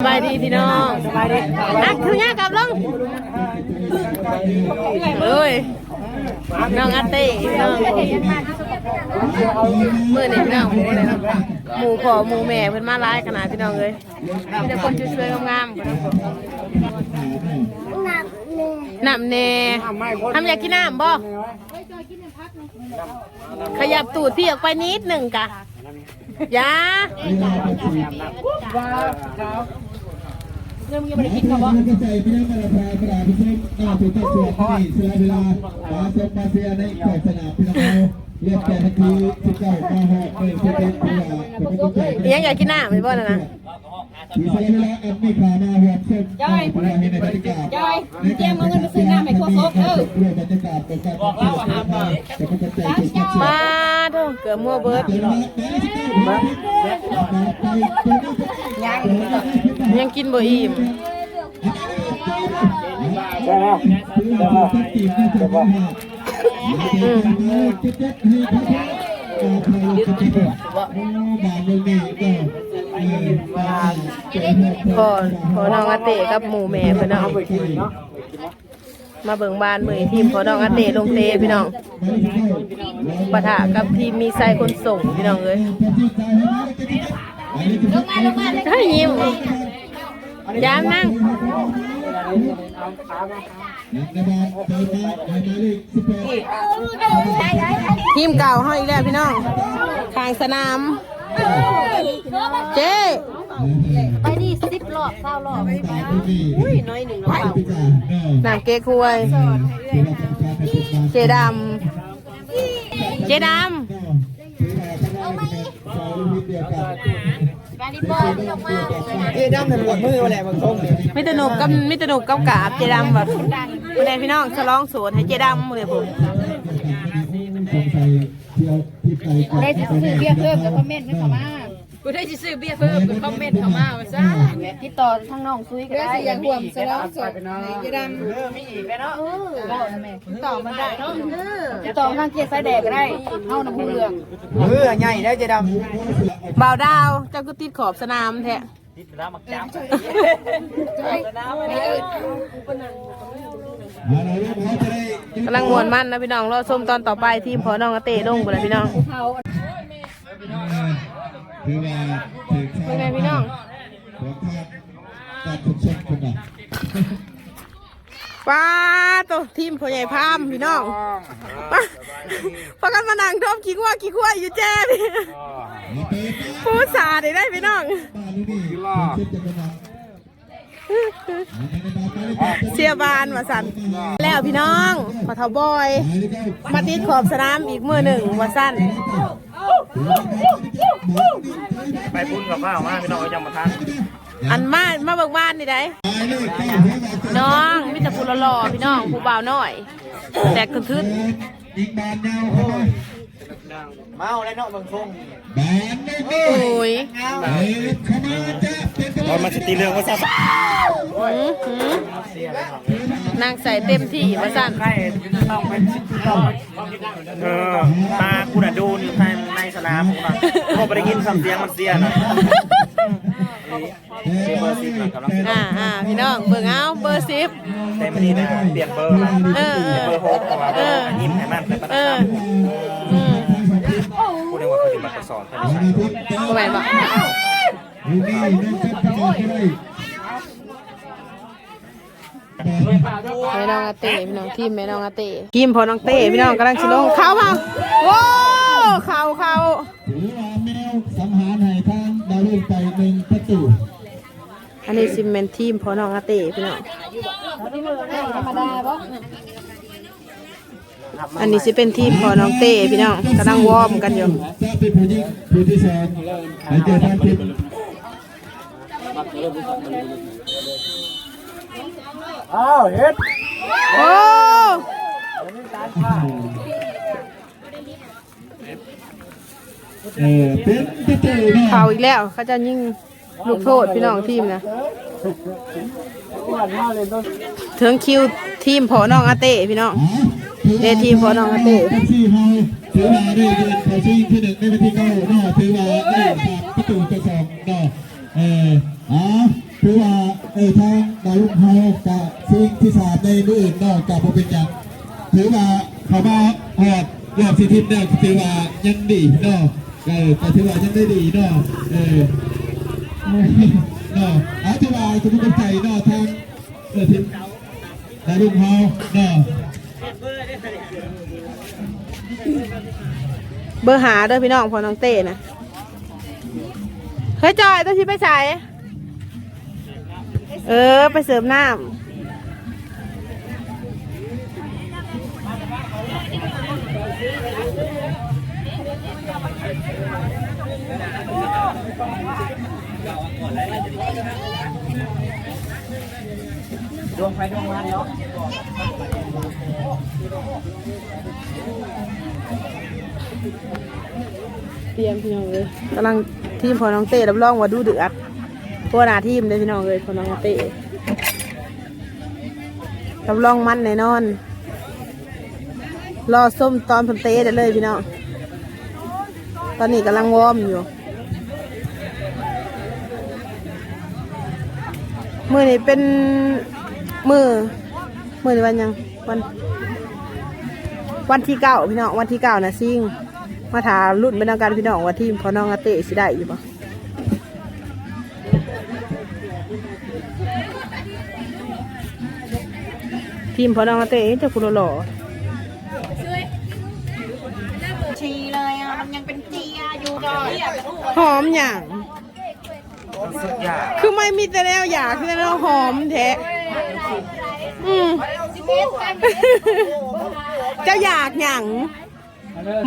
สบายดีพี่น้องสบายดีอะคือยากลับลงเอ้ยน้องอาเต้น้องเมื่อนี่พี่น้องหมูเลยนะหมูขอหมูแม่เพิ่นมาร้ายขนาดพี่น้องเลยมีแต่คนช่วยๆงามๆน้ำเน่ทำอยากกินน้ำบ่ขยับตูดพี่ออกไปนิดหนึ่งกะอ ยาเรื่องยังไม่ได้กินครับว่าใจพี่น้องมาลาพากระดาษพิเศษหน้าตัวตัวที่นี่เสียเวลามาสมมาเสียในแขกสนามพี่น้องเรียกแต่นาทีสิบเก้ามาหกหนึ่งสิบเอ็ดปีละเป็นกำลังใจเลี้ยงอยากกินน้ำไม่บ่นะนะมีเสียเวลาอันมีขามาหัวเส้นย่อยพี่น้องในบรรยากาศย่อยเตรียมเงินไปซื้อน้ำให้ครบครบเออด้วยบรรยากาศเป็นการบอกเล่าหามาแต่ก็จะใจเป็นแค่เชียมาโถ เกือบมัวเบิร์ดเดี๋ยวนะแม่ที่เก้าหัวพิษยังยังกินบ่อิ่มใช่ไหมใช่ไหมใช่ไหมอืมพอพอน้องอาเต้กับหมูแม่เพิ่นเนาะ มาเบิ่งบานมือทีมพอน้องอาเตลงเตะพี่น้องปะทะกับทีมมีไซคนส่งพี่น้องเอ้ยให้ยิ้มยามนั่งทีมเก่าเฮาอีกแล้วพี่น้องข้างสนาม เจ๊ไป รอบเศร้ารอบอุ้ยน้อยหนึ่งเราเปล่าน้ำเก๊กฮวย เจดำเจดการที่บอยไม่ออกมาเอ๊ะด้ามแต่ปวดมือมาแหละบางทรงเนี่ยำมิตรหนุกกับมิตรหนุกกับกาบเจดำแบบไม่ได้พี่น้องฉลองสวนให้เจดำเลยผมได้จะซื้อเบียร์เพิ่มกับคอมเมนต์ไม่เข้ามา กูได้จะซื้อเบียร์เพิ่มเป็นคอมเมนต์เข้ามาว่าซ่าติดต่อทางน้องซุยก็ได้อย่างห่วงสล้อสดจะดำเออมีอีกแล้วเนาะเออติดต่อมันได้เนาะติดต่อทางเกียร์สายแดกก็ได้เท่าน้ำผู้เหลืองเออใหญ่ได้วเจะดบ่าวดาวเจ้าก็ติดขอบสนามแท้กำลังมวนมันนะพี่น้องรอชมตอนต่อไปทีมพอน้องอาเต้ลงไปเลยพี่น้อง คือว่าถือเป็นไงพี่น้องหัวข้าการทุกชนคนน่ะป้าตัวทีมพ่อใหญ่พามพี่น้องป้าพากันมานั่งทบขี้ขั้วขี้ขั้วอยู่แจ้พี่พูดสาได้ได้พี่น้องป้าลูกนี่ชุดจะเป็นแบบเชียร์บานมาสันแล้วพี่น้องพอเทาบอย มาติดขอบสนามอีกมือหนึ่งว่าสั้น ไปพุ่นกับข้าวมาพี่น้องเอาจะมาทานอันมามาเบิกบ้านนี่ได้น้องมิตรพูหล่อพี่น้องผู้บ่าวน้อย แต่กระทึดยิงบานยาว เข้าไปำเมาแล้วเนาะบางทรงบานไม่มีโอ้ยเอ้ยเข้ามาจ้าเป็นกำลัเรางมาสตีเรื่องว่าซะหืมหืมนางใส่เต็มที่ว่าสั้นใครต้องไปเออตาคุณอะดูนี่ในในสนามผมนะผมไปได้ยินคำเสียงมันเสียนะนี่เบอร์สิบนะกำลังอ่าอ่าพี่น้องเบิ่งเอาเบอร์สิบเต็มที่นะเปลี่ยนเบอร์นะเออเออเบอร์หกเพราะว่าเบอร์ยิ้มให้มันเป็นประเออจำ สอนเขาได้ใช้บ่แม่นบอกลูกนี่น้องจับกระบอกก็ได้แม่น้องอาเต้พี่น้องทีมแม่น้องอาเต้ทีมพอน้องเต้พี่น้องกำลังชิลงเข้าเปล่าโว้เข้าเข้าถือว่าแมวสังหารให้ทางดาวรุ่งไปหนึ่งประตูอันนี้ซิมเมนทีมพอน้องอาเต้พี่น้องธรรมดาปะ อันนี้สิเป็นทีมพอน้องเต้พี่น้องกำลังวอร์มกันอยู่จะเป็นผู้หญิงผู้ที่สองให้เจอทางทิพย์อ้าวเฮ็ดโอ้เออเป็นประตูนะเขาอีกแล้วเขาจะยิงลูกโทษพี่น้องทีมนะถึงคิวทีมพอน้องอาเต้พี่น้อง เดทีพอน้องเต้ที่เฮาถือว่าได้เดินเข้าชิงที่หนึ่งในวันที่เก้าเนาะถือว่าได้ฝากประตูตัวสองเนาะเอออ๋อถือว่าเออทางดาวรุ่งเฮากับสิ่งที่สามในมืออื่นนอกจากบ่เป็นอย่างถือว่าเขามาหอดรอบสิทิศเนี่ยถือว่ายังดีเนาะเออแต่ถือว่ายังได้ดีเนาะเออเนาะอาถือว่าจะมีกำลังใจเนาะทางเออทีมดาวรุ่งเฮาเนาะ เบอร์หาเด้อพี่น้องพอน้องเต้นะเฮ้ยจอยต้องชิไปใส่เออ ไปเสริมน้ำ ดวงไฟดวงมันเนาะเตรียมพี่น้องเลยกำลังทีมพอน้องเต้รับรองว่าดูเดือดตัวหน้าทีมเลยพี่น้องเลยพอน้องเต้รับรองมันแน่นอน รอส้มตอนพันเต้ได้เลยพี่น้องตอนนี้กำลังวอร์มอยู่มือนี้เป็น มือมือนี้วันหยังวันวันที่เก้าพี่น้องวันที่เก้านะซิ่งมาถามรุ่นเป็นทางการพี่น้องว่าทีมพอน้องอาเตะสิได้อยู่ปะทีมพอน้องอาเตะเจะคุณหล่อชีเลยอะมันยังเป็นเจียอยู่ก่อนหอมอย่างสุดยอดคือไม่มีแต่แนวอยากคือแต่แนวหอมแท้ อืมเจ้าอยากอย่ง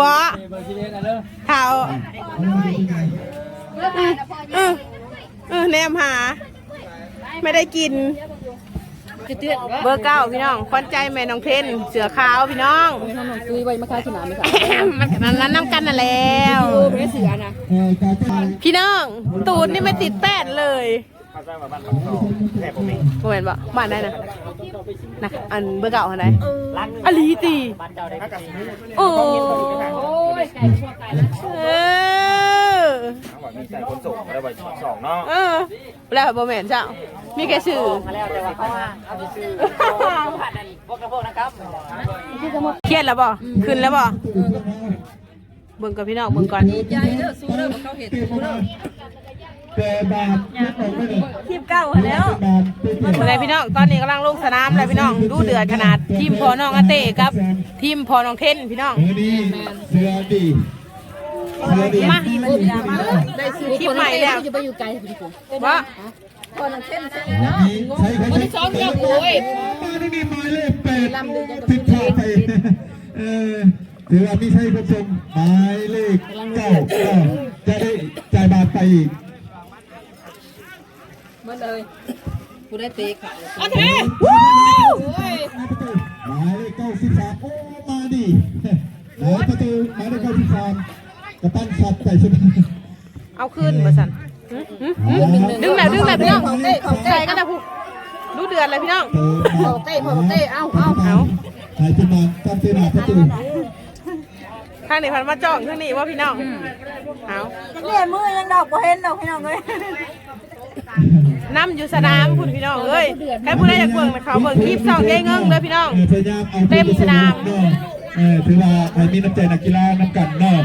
บอเท้าเออเออแนมหา ไม่ได้กิน เบอร์เก้าพี่น้องควันใจแม่น้องเทนเสือขาวพี่น้องคุยไว้มาค่าขนาดไหมคะมันนั้นนั้นน้ำกันน่ะแล้ว พี่น้อง ตูดนี่ไม่ติดแป้นเลย สร้างมาบ้านของเขาแค่ผมเองโมเมนบ่บ้านได้นะนะอันเบอร์เก่าอันไหนอลีตีบ้านเจ้าได้กับโอ้โอ้ยไก่พวกไก่ละเออเขาบอกมีใส่คนส่งแล้วไปสองเนาะเออแล้วโมเมนเจ้ามีแค่ชื่อมาแล้วแต่ว่าเขามาเอาไปซื้อผ่านพวกกระพวกนะครับเครียดแล้วบ่ขึ้นแล้วบ่เบิ่งกับพี่น้องเบิ่งก่อนใจเด้อสู้เด้อเขาเห็นสู้เด้อแต่บา ทยึดออกไม่ได้ทีมเก่าแล้วบาทเป็นอะไรพี่น้องตอนนี้กำลังลงสนามเลยพี่น้อง ดูเดือดขนาดทีมพอน้องอาเต้ครับ ทีมพอน้องเทนพี่น้องเออนี่เสือดีเสือดีมาได้ซื้อคลิปใหม่แล้วจะไปอยู่ไกลพี่ผมว่าคนนั้นเส้นนี่ใช้ใครคนที่สองเนี่ยโอ้ยมาที่นี่หมายเลขแปดติดขาไปเออถือว่าไม่ใช่ผู้ชมหมายเลขเก้าเก้าจะได้จ่ายบาทไปอีกหมด เลยกูได้เตะขาโอเคหมายเลขเก้าสิบสามโอ้มาดิหมายประตูหมายเลขเก้าสิบสามกระปั้นสับใส่ชุดเอาขึ้นมาสั่นหึหึหึดึงแล้วดึงแล้วพี่น้องใส่กันนะผู้ดูเดือดเลยพี่น้องพอเต้พอเต้เอ้าเอ้าเอาหายไปนานตั้งเสียหน้าประตูข้างนี้พันมาจ้องข้างนี้ว่าพี่น้องเอาเล่มือยังดอกบ่เห็นดอกพี่น้องเลย น้ำอยู่สนามคุณพี่น้องเอ้ยใครผู้ใดอยากเบิ่งนะเขาเบิ่งคลิปสองเย้เงิงเลยพี่น้องเออพยายามเอาเต็มสนามเนาะเออถือว่าใครมีน้ำใจนักกีฬาน้ำกันเนาะ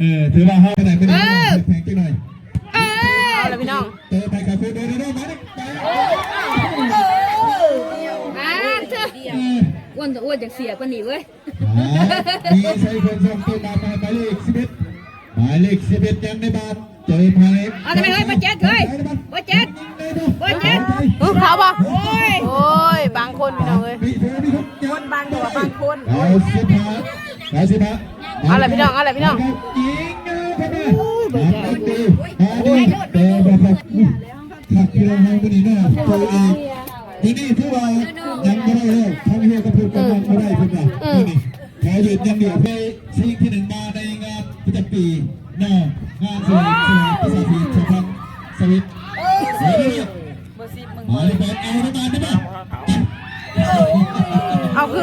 เออถือว่าห้องไหนไม่ได้แข่งจังหน่อยเอาละพี่น้องเตะไปกับคุณเดินเดินมาดิไปอ่าเธอเอออ้วนจะอ้วนจากเสียกว่านี้เว้ยมีใช้คนส่งตัวมาหมายเลขสิบเอ็ดหมายเลขสิบเอ็ดยังในบ้าน เจอภายเอาทำไมเฮ้ยบ่เจ็ดเฮ้ยบ่เจ็ดบ่เจ็ดเออเขาบอกโอ้ยโอ้ยบางคนพี่น้องเอ้ยมีเธอมีทุกอย่างบางตัวบางคนเอาสิบห้าเอาสิบห้าเอาละพี่น้องเอาละพี่น้องยิงเอาไปเลยมาดีมาดีเตะแบบขักเรือให้คนนี้เนาะตัวเองทีนี้ถือว่ายังไม่ได้เลยทั้งเฮียกับพูดกันยังไม่ได้เพื่อนนะทีนี้ขอหยุดยังเดียวไปชิงที่หนึ่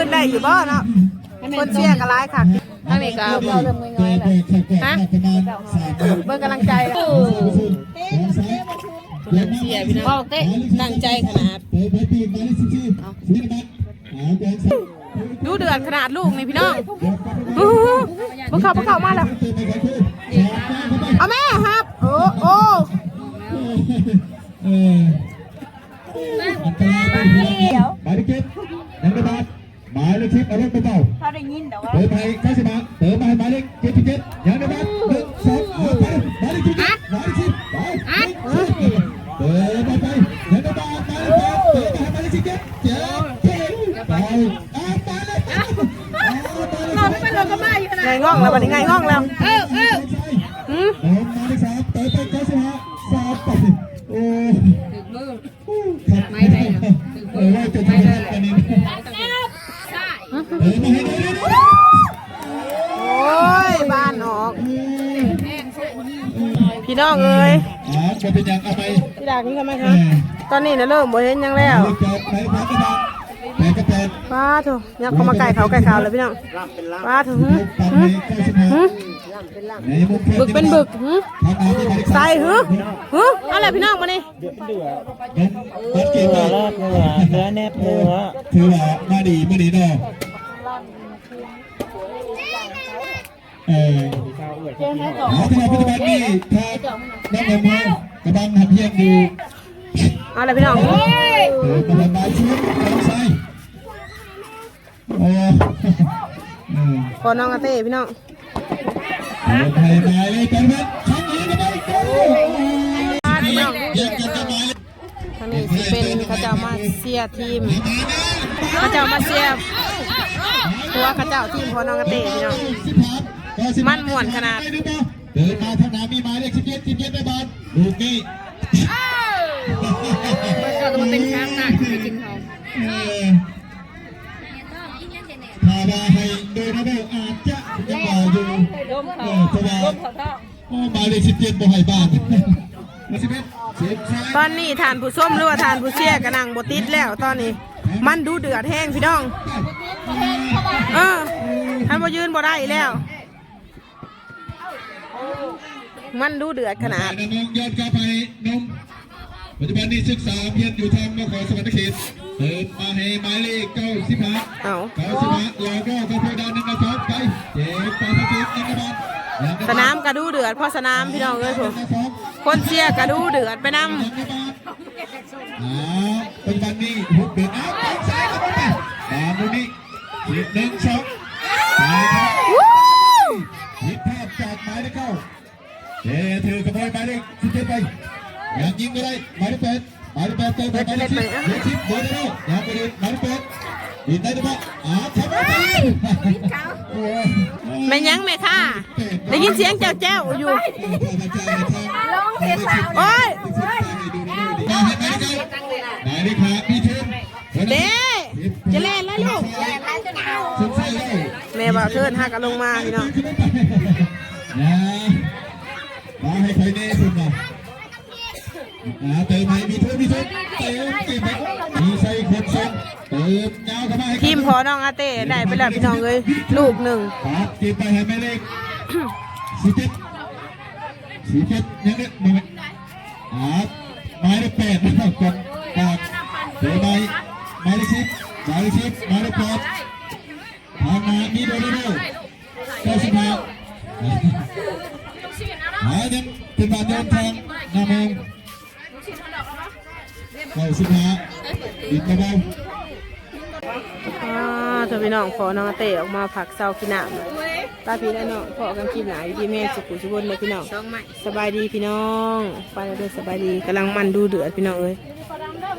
นได้อยู่บ่เนาะคนเชียร์กันร้ายค่ะทางนี้ก็เริ่มง่ายๆแล้วฮะเบิ่งกำลังใจแล้วสองซ้ายตัวนั้นเสียพี่น้องตั้งใจขนาดเปิดไปปีมาเลขสิบสี่สิบบัตรหาแกงใส่ดูเดือดขนาดลูกนี่พี่น้องอู้หูพวกเขาพวกเขามาแล้วเติมไปกันคือขอมาเข้าไปเอาแม่ครับ โอ้โอ้เอออันตรายไปเดียวหมายเลขเจ็ดยังไม่บัตร หมายเลขสิบเอารถไปเบาเขาได้ยินแต่ว่าเติมไปเก้าสิบบาทเติมไปหมายเลขเจ็ดสิบเจ็ดยังไม่บัตรหนึ่งสองเอาไปหมายเลขสิบเจ็ดหมายเลขสิบไปเติมไปไปยังไม่บัตรหมายเลขแปดเติมไปหมายเลขสิบเจ็ดเจ็ดเจ็ดไปเอาไปเลยเอาไปเลยเราก็มาอยู่นะไงง่องแล้ววันนี้ไงง่องแล้ว เออเออหืมเติมมาเลขสามเติมไปเก้าสิบ อ่าจะเป็นยังเอาไปพี่ดากินกันไหมคะตอนนี้นะเริ่มบ่เห็นหยังแล้วลูกจอบไปพักกันบ้างแปดกระแปดป้าเถอะยังเข้ามาไก่เขาไก่ขาวเลยพี่น้องป้าเถอะหึลูกปั๊มหึในเก้าสิบห้าหึในมุมแคบบึกเป็นบึกหึทางน้ำที่หมายเลขใส่สามหึหึอะไรพี่น้องมานี่น้องบัดเก็บไปเนื้อเนื้อแนบเนื้อถือว่ามาดีมาดีเนาะเออหาที่เราปัจจุบันนี้ทางนักเรียนม กำลังหัดเพียงอยู่อะไรพี่น้องเออกำลังมาช่วยกำลังใส่โอ้เออขอน้องอาเต้พี่น้องเดินไปมาเลยกันครับครั้งนี้ก็ได้โอ้ป้าพี่น้องเยี่ยมกันกันมาเลยทางนี้สิเป็นเขาเจ้ามาเสียทีมเขาเจ้ามาเสียตัวเขาเจ้าทีมพอน้องอาเต้พี่น้องสิบพันก็สิบมันม่วนขนาดเดินมาทางน้ำมีหมายเลขสิบเจ็ดสิบเจ็ดได้บอล ลูกนี้เราจะมาเป็นช้างหน้าที่ไปกินเขาเออถ้าว่าให้โดยนะเบลอาจจะยังว่าอยู่ล้มเอเขาอเพราะว่าล้มเขาท้องโอ้หมายเลขสิบเจ็ดบ่ให้บ้านมาสิบเอ็ดสิบสามตอนนี้ทานผู้ส้มหรือว่าทานผู้เชี่ยกระนังบติดแล้วตอนนี้ มันดูเดือดแห้งพี่น้อง เออท่านบ่ยืนบ่ได้แล้ว มันดูเดือดขนาดน้องยอนกลับไปนมปัจจุบันนี้ศึกษาเพียรอยู่ทางนครสวรรค์เขตเติมมาให้หมายเลขเก้าสิบห้าเก้าสิบห้าลอยก็กระโดดด้านหนึ่งกระสอบไปเจ็บไปทักทีนักบอลสนามกระดูเดือดเพราะสนามพี่น้องเอ้ยผมคนเชียร์กระดูเดือดไปนำอ่าปัจจุบันนี้หุบเดือดอ้าวกองซ้ายเข้าไปตามดูนี่สิบหนึ่งสอง เจ๊ถือกระบอยหมายเลขสิบเจ็ดไปอยากยิงก็ได้หมายเลขแปดหมายเลขแปดเติมไปหมายเลขสิบเลขสิบเดินได้แล้วอยากไปดิหมายเลขแปดยิงได้หรือเปล่าอ่าทำไปโอ้ยแม่ยังแม่ค่ะได้ยินเสียงแจ้วแจ้วๆอยู่ร้องเพลงสาวโอ้ยมาให้หมายเลขเก้าหมายเลขห้ามีทุนเด้จะเล่นแล้วลูกสุดท้ายแล้วแม่บอกเชิญหักกันลงมาพี่น้องนะ มาให้ใครแน่คุณนะอ่าเติมให้มีทุนมีทุนเติมเก็บไปมีใส่คนส่งเติมยาวเข้ามาให้ทีมพอน้องอาเต้ได้ไปแล้วพี่น้องเอ้ยลูกหนึ่งครับเก็บไปให้แม่เล็กสี่เจ็ดสี่เจ็ดยังเล็กมาอ่าหมายเลขแปดนะครับกดปากเติมไปหมายเลขสิบหมายเลขสิบหมายเลขแปดทางมามีโดนโดเก้าสิบห้า หายังเป็นบาทเดินทางนำเองเก้าสิบห้าอีกเบาอ่าเธอพี่น้องพอน้องอาเต้ออกมาผักเศร้าขี้หนามตาพี่และน้องพอกันกินหนาอยู่ที่แม่สุขุสุขนเลยพี่น้องสบายดีพี่น้องไปแล้วเด้อสบายดีกำลังมันดูเดือดพี่น้องเอ้ย